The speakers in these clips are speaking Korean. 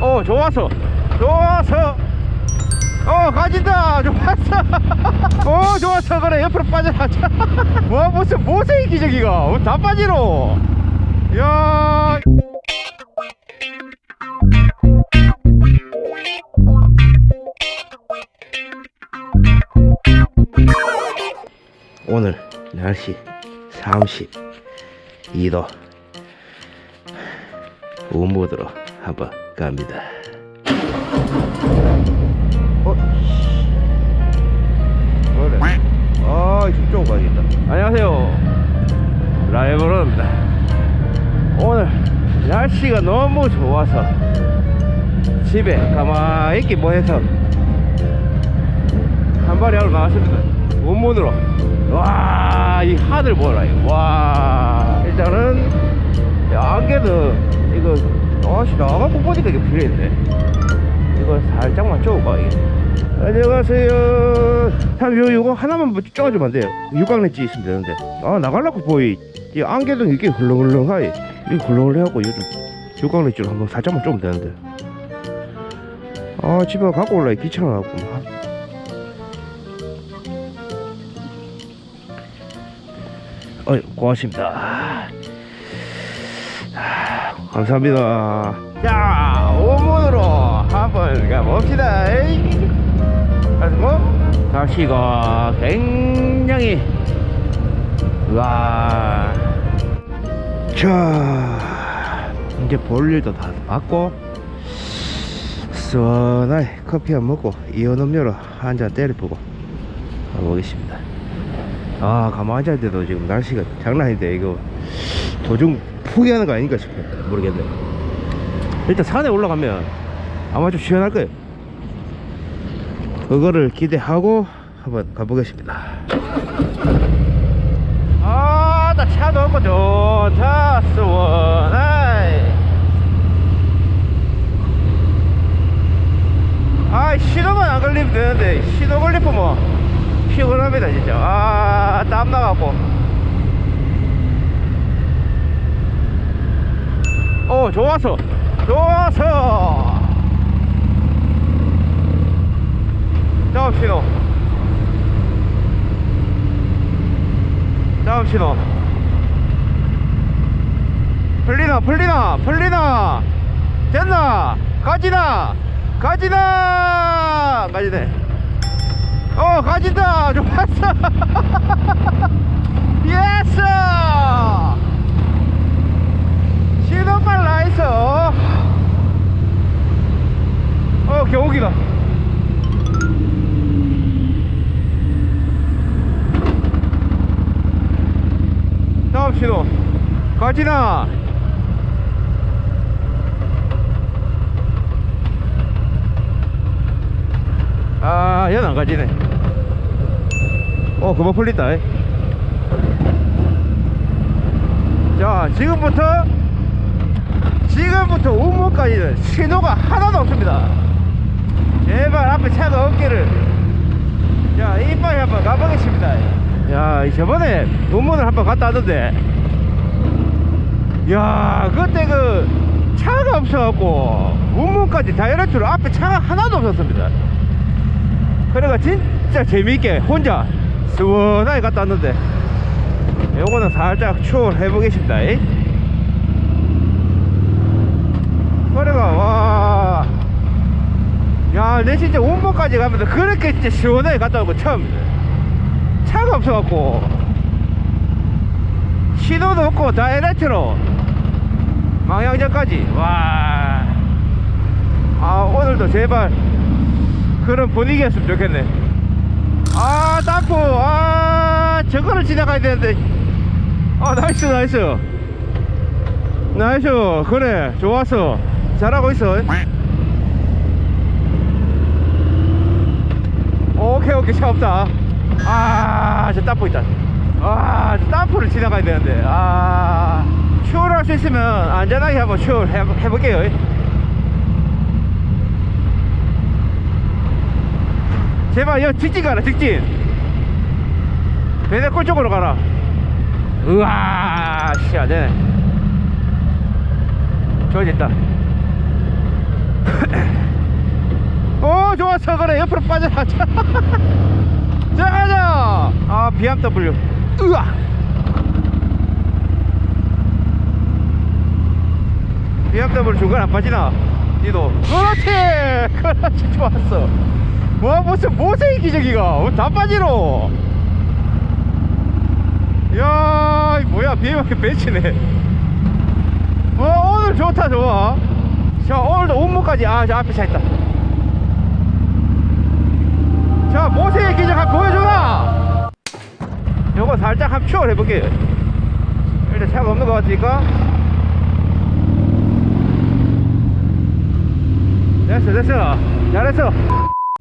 어 좋았어 좋았어 어 가진다. 좋았어. 어 좋았어. 그래 옆으로 빠져나자 와 무슨 무슨 이 기저귀가 어, 다 빠지노. 야. 오늘 날씨 32도. 우무드로 한번 갑니다. 어? 그래 아 이쪽 가야겠다. 안녕하세요. 라이브로입니다 오늘 날씨가 너무 좋아서 집에 가만히 있기 뭐해서 한 발이 하러 나왔습니다. 원문으로. 와 이 하늘 보라 와 일단은 야, 안개도 이거 아씨 나가고 보니까 이게 필요했네. 이거 살짝만 쪼을까 이게? 안녕하세요. 참 요, 요거 하나만 뭐 쪼아주면 안 돼요. 육각렌치 있으면 되는데. 아 나갈라고 보이. 이 안개도 이게 훌렁훌렁하이 이거 훌렁훌렁하고 요즘 육각렌치로 한번 살짝만 쪼면 되는데. 아 집에 갖고 올라 귀찮아갖고. 어이 고맙습니다. 아, 감사합니다. 자 오문으로 한번 가봅시다. 그리고 날씨가 굉장히 와. 자 이제 볼 일도 다 봤고 시원하게 커피 한 먹고 이온 음료로 한 잔 때려보고 가보겠습니다. 아 가만히 앉아있는데도 지금 날씨가 장난 아닌데 이거. 도중 포기하는 거 아닌가 싶어 모르겠네. 일단 산에 올라가면 아마 좀 시원할 거예요. 그거를 기대하고 한번 가보겠습니다. 아나 차도 없고 좋다. 시원하이. 아 신호만 안 걸리면 되는데 신호 걸리면 뭐 피곤합니다 진짜. 아 땀 나갖고 어 좋았어 좋았어 다음 신호 다음 신호 풀리나 풀리나 풀리나. 됐나? 가지나? 가지나? 가지네. 어 가진다. 좋았어. 예스 지나 아. 얘는 안 가지네. 어 그만 풀린다. 이. 자 지금부터 지금부터 우무까지는 신호가 하나도 없습니다. 제발 앞에 차가 없기를. 자 이빨 한번 가보겠습니다. 야 저번에 우문을 한번 갔다 왔는데 야 그때 그 차가 없어갖고 우문까지 다이렉트로 앞에 차가 하나도 없었습니다 그래가 진짜 재미있게 혼자 시원하게 갔다 왔는데 요거는 살짝 추월 해 보겠습니다 이. 그래가 와. 야, 내 진짜 운봉까지 가면서 그렇게 진짜 시원하게 갔다 오고 처음 차가 없어갖고 신호도 없고 다이렉트로 망향전까지. 와. 아 오늘도 제발 그런 분위기였으면 좋겠네. 아 땅포. 아 저거를 지나가야 되는데. 아 나이스 나이스. 나이스. 그래 좋았어. 잘하고 있어. 오케이 오케이. 차 없다. 아저 땅포 있다. 아저 땅포를 지나가야 되는데. 아 추월 할 수 있으면 안전하게 한번 추월 해, 해볼게요. 제발 여 직진 가라 직진. 배내골 쪽으로 가라. 으아 씨 안되네. 좋아졌다. 좋았어 그래. 옆으로 빠져라. 자 가자. 아 BMW 으아 BMW 중간 안 빠지나 니도 그렇지 그렇지 좋았어 와 무슨 모세의 기적이가 어, 다 빠지노 야, 이 뭐야, 비행기 벤치네. 어, 오늘 좋다, 좋아. 자, 오늘도 온무까지, 아, 저 앞에 차 있다. 자, 모세의 기적 한번 보여주라! 요거 살짝 한번 추월 해볼게요. 일단 차가 없는 것 같으니까. 됐어, 됐어. 잘했어.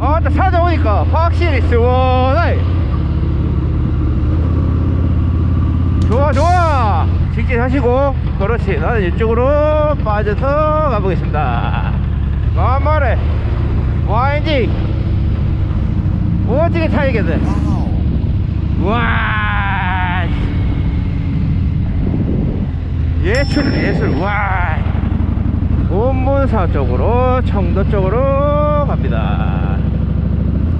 아, 또 찾아오니까 확실히 시원하게. 좋아 좋아. 직진하시고 그렇지. 나는 이쪽으로 빠져서 가보겠습니다. 만만해 와인딩. 오지게 차이겠네 와 예술 예술. 와 온문사 쪽으로 청도 쪽으로 갑니다.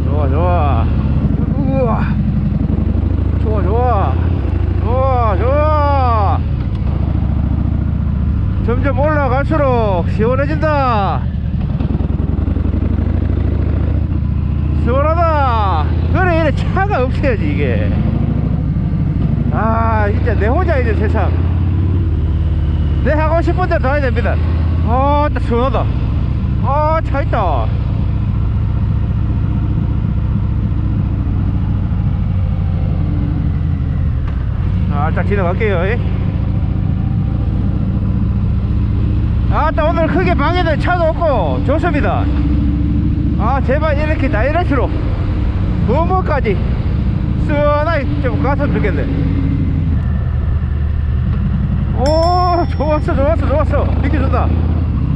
좋아 좋아. 우와. 좋아 좋아. 좋아 좋아. 점점 올라갈수록 시원해진다. 시원하다. 그래 이래. 차가 없어야지 이게. 아 진짜 내 혼자 있는 세상. 내 하고 싶은 대로 다 해야 됩니다 아딱 시원하다 아 차 있다 살짝 지나갈게요. 아따 오늘 크게 방해될 차도 없고 좋습니다. 아 제발 이렇게 다이렉트로 부모까지 시원하게 좀 갔으면 좋겠네. 오 좋았어 좋았어 좋았어 비켜준다.